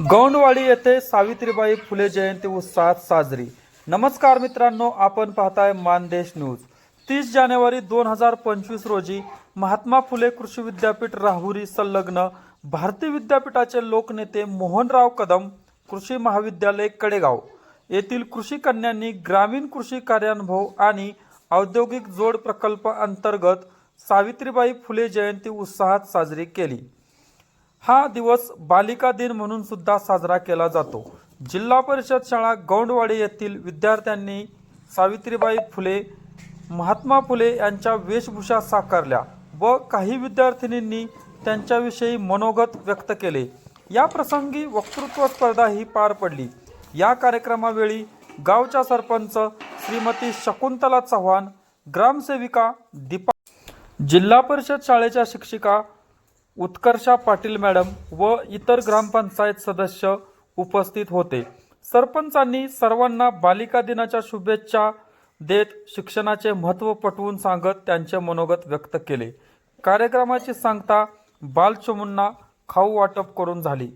गौंडवाडी येथे सावित्रीबाई फुले जयंती उत्साहात साजरी. नमस्कार मित्रांनो आपण पाहताय मानदेश न्यूज. तीस जानेवारी दोन हजार पंचवीस रोजी महात्मा फुले कृषी विद्यापीठ राहुरी संलग्न भारतीय विद्यापीठाचे लोकनेते मोहनराव कदम कृषी महाविद्यालय कडेगाव येथील कृषी कन्यांनी ग्रामीण कृषी कार्यानुभव आणि औद्योगिक जोड प्रकल्प अंतर्गत सावित्रीबाई फुले जयंती उत्साहात साजरी केली. हा दिवस बालिका दिन म्हणून सुद्धा साजरा केला जातो. जिल्हा परिषद शाळा गौंडवाडी येथील विद्यार्थ्यांनी सावित्रीबाई फुले महात्मा फुले यांच्या वेशभूषा साकारल्या व काही विद्यार्थिनींनी त्यांच्याविषयी मनोगत व्यक्त केले. या प्रसंगी वक्तृत्व स्पर्धा ही पार पडली. या कार्यक्रमावेळी गावच्या सरपंच श्रीमती शकुंतला चव्हाण ग्रामसेविका दीपा जिल्हा परिषद शाळेच्या शिक्षिका उत्कर्षा पाटील मॅडम व इतर ग्रामपंचायत सदस्य उपस्थित होते. सरपंचांनी सर्वांना बालिका दिनाच्या शुभेच्छा देत शिक्षणाचे महत्त्व पटवून सांगत त्यांचे मनोगत व्यक्त केले. कार्यक्रमाची सांगता बालचमुंना खाऊ वाटप करून झाली.